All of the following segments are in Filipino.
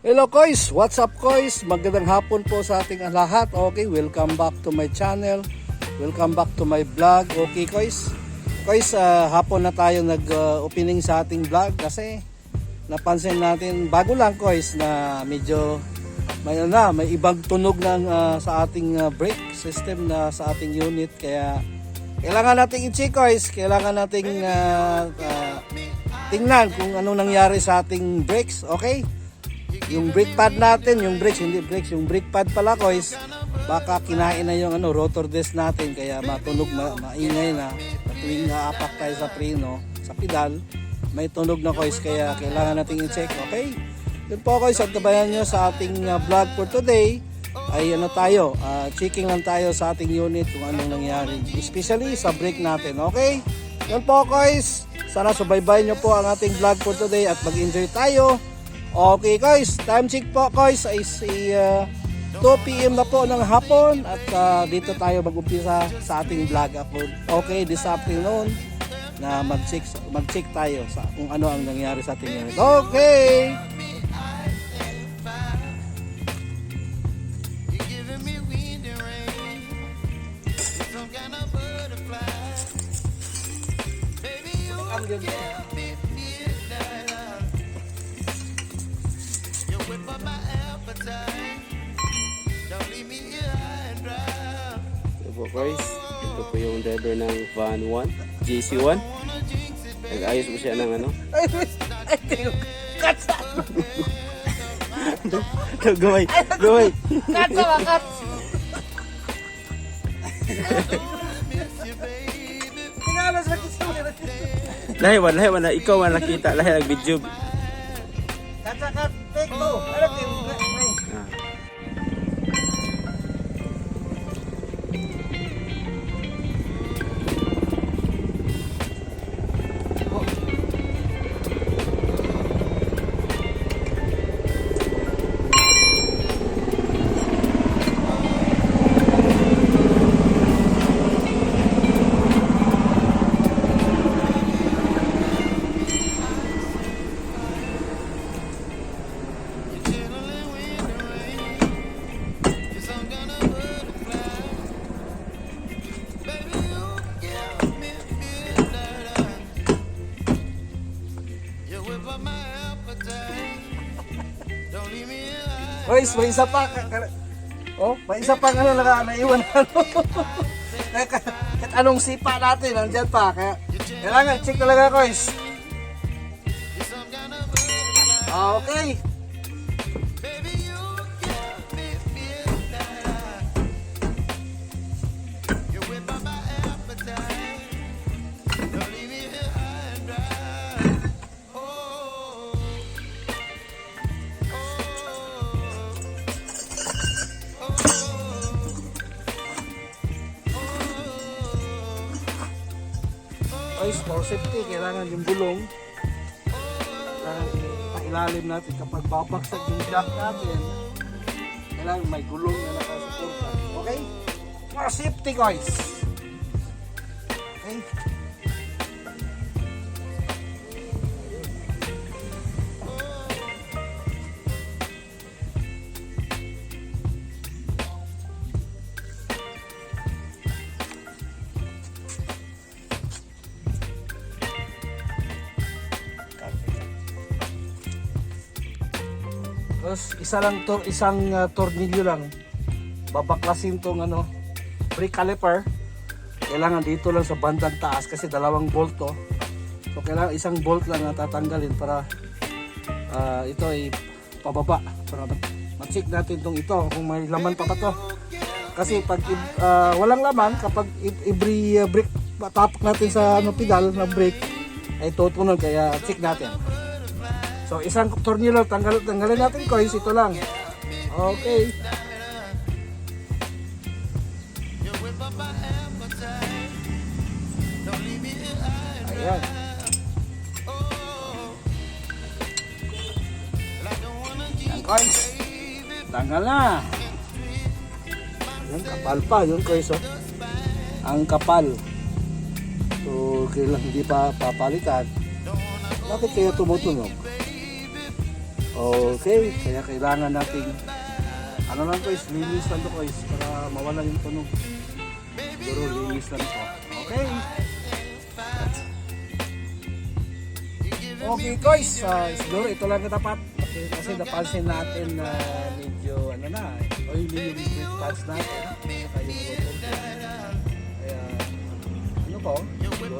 Hello guys, what's up guys? Magandang hapon po sa ating lahat. Okay, welcome back to my channel. Welcome back to my vlog. Okay guys. Guys, ah, hapon na tayo nag-opening sa ating vlog kasi napansin natin bago lang guys na medyo may ano na, may ibang tunog ng ah, sa ating ah, brake system na sa ating unit kaya kailangan nating i-check guys, kailangan nating ah, ah, tingnan kung ano nangyari sa ating brakes, okay? Yung brake pad natin, yung brakes, hindi brakes, yung brake pad pala guys, baka kinain na yung ano, rotor disc natin kaya matunog, ma maingay na. Tuwing naapak tayo sa preno, sa pedal, may tunog na guys kaya kailangan nating i-check, okay? Yun po guys, at gabayan nyo sa ating uh, vlog for today ay ano tayo, ah, checking lang tayo sa ating unit kung anong nangyari. Especially sa brake natin, okay? Yun po guys, sana subaybayan nyo po ang ating vlog for today at mag-enjoy tayo. Okay guys, time check po guys ay si uh, 2 p.m. na po ng hapon at uh, dito tayo mag-umpisa sa ating vlog upload. Okay, this afternoon na mag-check mag-check tayo sa kung ano ang nangyari sa ating unit. Okay. Ang ganda. Ito po guys, ito po yung driver ng van 1, JC1. Nag-ayos po siya ng ano. Ay, ay, ay, katsa. Gaway, gaway. Katsa ba, katsa. Lahi man, lahi na ikaw man nakita, lahi nag Boys, may isa pa. Oh, may isa pa ano naka naiwan ano. Kaya ka- kahit anong sipa natin nandiyan pa. Kaya kailangan check talaga guys. Ah, Okay. Kailangan yung gulong. Kailangan ilalim natin kapag babagsak yung jack natin. Kailangan may gulong na nakasuporta. Okay? For safety guys. Tapos isa lang tor isang uh, tornilyo lang. Babaklasin tong ano, brake caliper. Kailangan dito lang sa bandang taas kasi dalawang bolt to. So kailangan isang bolt lang na tatanggalin para ah, ito ay pababa para ma-check natin tong ito kung may laman pa ba to. Kasi pag ah, walang laman kapag every uh, brake tapak natin sa ano pedal na brake ay tutunog kaya check natin. So isang tornilyo tanggal tanggalin natin guys, ito lang. Okay. Ayan. Yan guys. Tanggal na. Yan kapal pa, yun guys oh. Ang kapal. So, kailan hindi pa papalitan. Bakit kaya tumutunog? Okay, kaya kailangan nating ano lang guys, linis lang to guys para mawala yung tunog. Siguro linis lang to. Okay. Okay guys, uh, siguro ito lang katapat. Kasi, kasi napansin natin na medyo ano na, oily yung brake pads natin. Saka yung. Kaya ano oh? Siguro.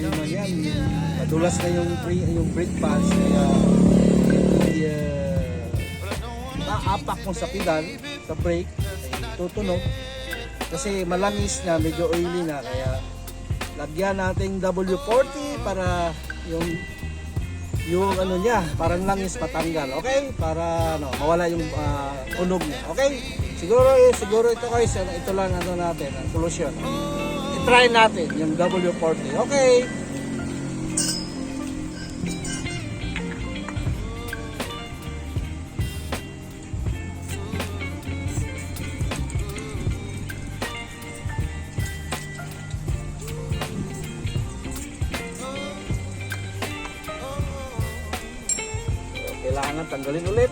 Problema yan, yung madulas na yung, brake, yung brake pads. Kaya hindi uh, naapak mo sa pedal, sa brake, ay tutunog. Kasi malangis na, medyo oily na. Kaya lagyan natin W40 para yung yung ano niya, parang langis matanggal. Okay? Para ano, mawala yung ah, tunog niya. Okay? Siguro eh, siguro ito guys, ano, ito lang ano natin, ang solusyon. I-try natin yung W40. Okay? Kailangan tanggalin ulit.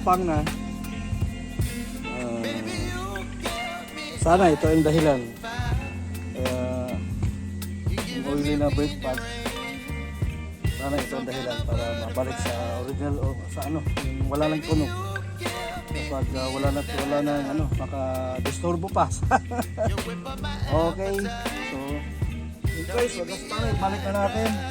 Magaspang na. Ah, give me sana ito ang dahilan. Yung give oily na brake pad, sana ito ang dahilan para mabalik sa original o sa ano, wala lang tunog. Kapag ah, wala na wala na ano, pa. Whip up my okay. So, guys, magaspang na, balik na natin.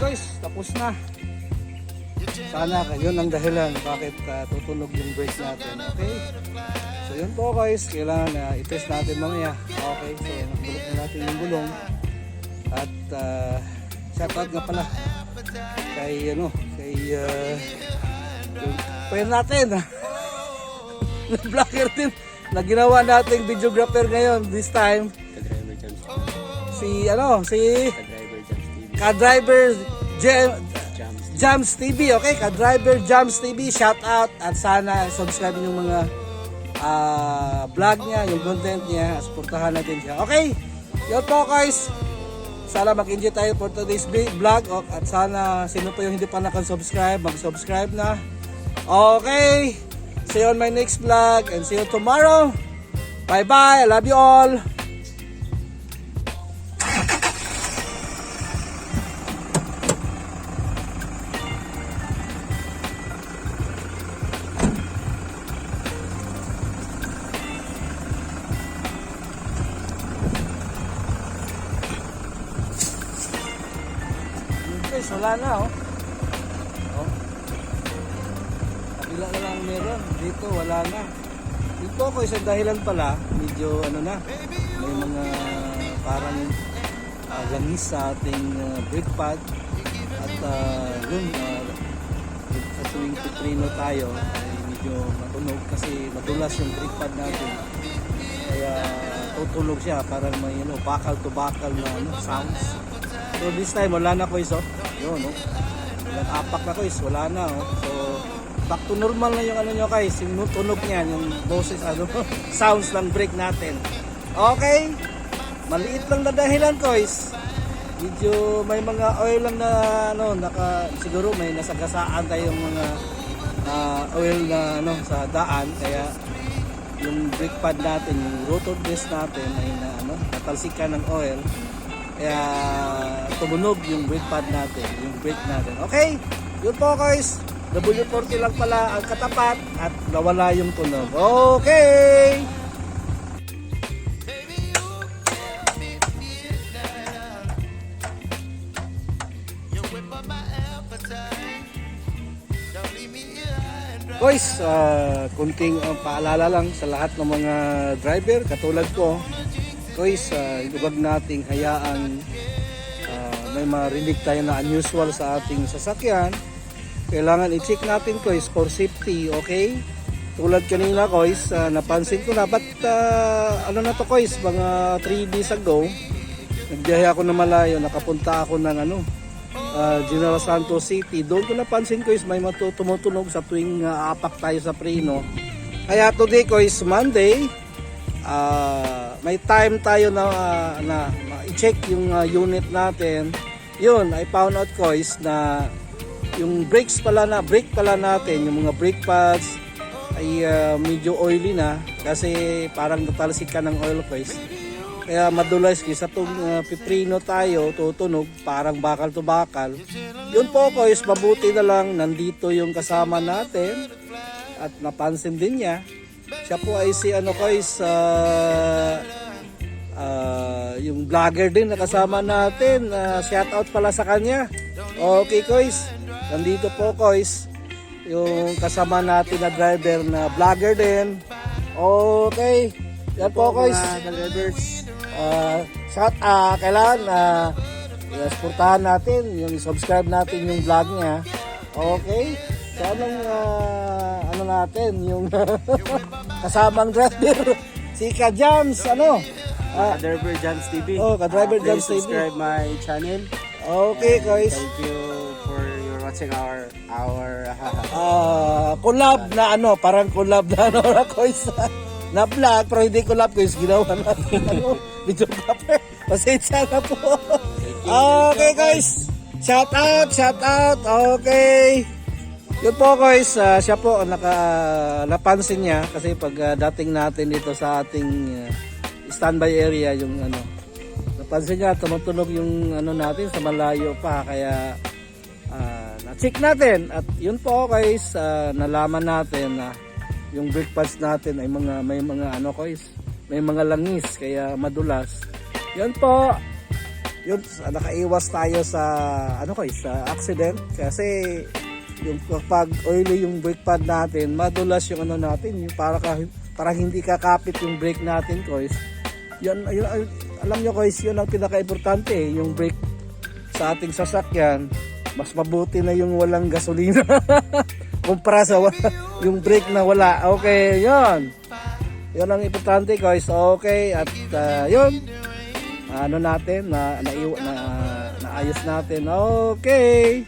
Guys, tapos na. Sana yun ang dahilan bakit uh, tutunog yung brake natin. Okay? So yun po guys, kailangan na i-test natin mamaya. Okay, so nagulot na natin yung gulong. At uh, shoutout nga pala kay ano, kay uh, yung friend natin. na vlogger din na ginawa nating videographer ngayon this time si ano si Ka-driver Jem, Jams. TV, okay? Ka-driver Jams TV, shout out at sana subscribe yung mga ah, vlog niya, yung content niya, supportahan natin siya. Okay? Yun po guys. Sana mag-enjoy tayo for today's vlog oh, at sana sino po yung hindi pa nakasubscribe, mag-subscribe na. Okay. See you on my next vlog and see you tomorrow. Bye-bye. I love you all. Wala na oh. Oh. Kabila na lang meron. Dito wala na. Dito ako isang dahilan pala, medyo ano na, may mga parang uh, langis sa ating uh, brake pad. At uh, yun, uh, sa tuwing titrino tayo, ay medyo matunog kasi madulas yung brake pad natin. Kaya tutulog siya parang may ano, bakal to bakal na ano, sounds. So this time wala na ko iso. Yun, no. Nag-apak na ko is wala na, oh. So back to normal na yung ano nyo guys, yung tunog niyan, yung boses, ano, sounds ng brake natin. Okay? Maliit lang na dahilan is medyo may mga oil lang na ano, naka, siguro may nasagasaan tayong mga ah, oil na ano, sa daan, kaya yung brake pad natin, yung rotor disc natin ay na ano, natalsikan ng oil. Kaya tumunog yung brake pad natin, yung brake natin. Okay, yun po guys. W40 lang pala ang katapat at nawala yung tunog. Okay! Guys, ah, kunting ah, paalala lang sa lahat ng mga driver katulad ko. Guys, uh, huwag nating hayaan ah, may marinig tayo na unusual sa ating sasakyan. Kailangan i-check natin guys for safety, okay? tulad kanina kois, ah, napansin ko na, ba't ah, ano na to kois, mga 3 days ago, nagbiyahe ako na malayo, nakapunta ako ng ano, ah, General Santos City. Doon ko napansin ko is may matu- tumutunog sa tuwing ah, apak tayo sa Prino. Kaya today ko Monday. Ah, may time tayo na, ah, na i-check yung ah, unit natin. Yun, I found out ko is na yung brakes pala na, brake pala natin, yung mga brake pads ay ah, medyo oily na kasi parang natalsik ka ng oil guys. Kaya madulas kasi sa itong uh, piprino tayo, tutunog, parang bakal to bakal. Yun po ko is mabuti na lang nandito yung kasama natin at napansin din niya. Siya po ay si ano ko is ah, ah, yung vlogger din na kasama natin. Uh, shout out pala sa kanya. Okay guys, nandito po guys yung kasama natin na driver na vlogger din. Okay. Yan po. Mga drivers. Uh, shout ah kailangan uh, supportahan natin yung subscribe natin yung vlog niya. Okay? So anong ah, ano natin yung kasamang driver si Ka Jams ano? Ah, Driver Jans TV. Oh, ka-Driver Jans Please TV. subscribe my channel. okay guys. Thank you for your watching our our Ah, collab na ano, parang collab na ano guys. na vlog, pero hindi collab guys, ginawa natin ano, videographer. Pasensya na po. okay guys, shout out, shout out, okay. Yun po guys, ah, siya po naka, napansin niya kasi pag ah, dating natin dito sa ating ah, standby area yung ano, napansin niya tumutunog yung ano natin sa malayo pa kaya Ah, na-check natin at yun po guys, ah, nalaman natin na yung brake pads natin ay mga may mga ano guys, may mga langis kaya madulas. Yun po. Yun nakaiwas tayo sa ano guys, sa accident kasi yung kapag oily yung brake pad natin, madulas yung ano natin, yung para ka, para hindi kakapit yung brake natin guys. Yun, yun, alam nyo guys, yun ang pinaka-importante eh, yung brake sa ating sasakyan, mas mabuti na yung walang gasolina. Kumpara sa yung brake na wala. Okay, yon. Yun ang importante guys. Okay, at uh, yun. Ano natin, na, na, na, naayos natin. Okay.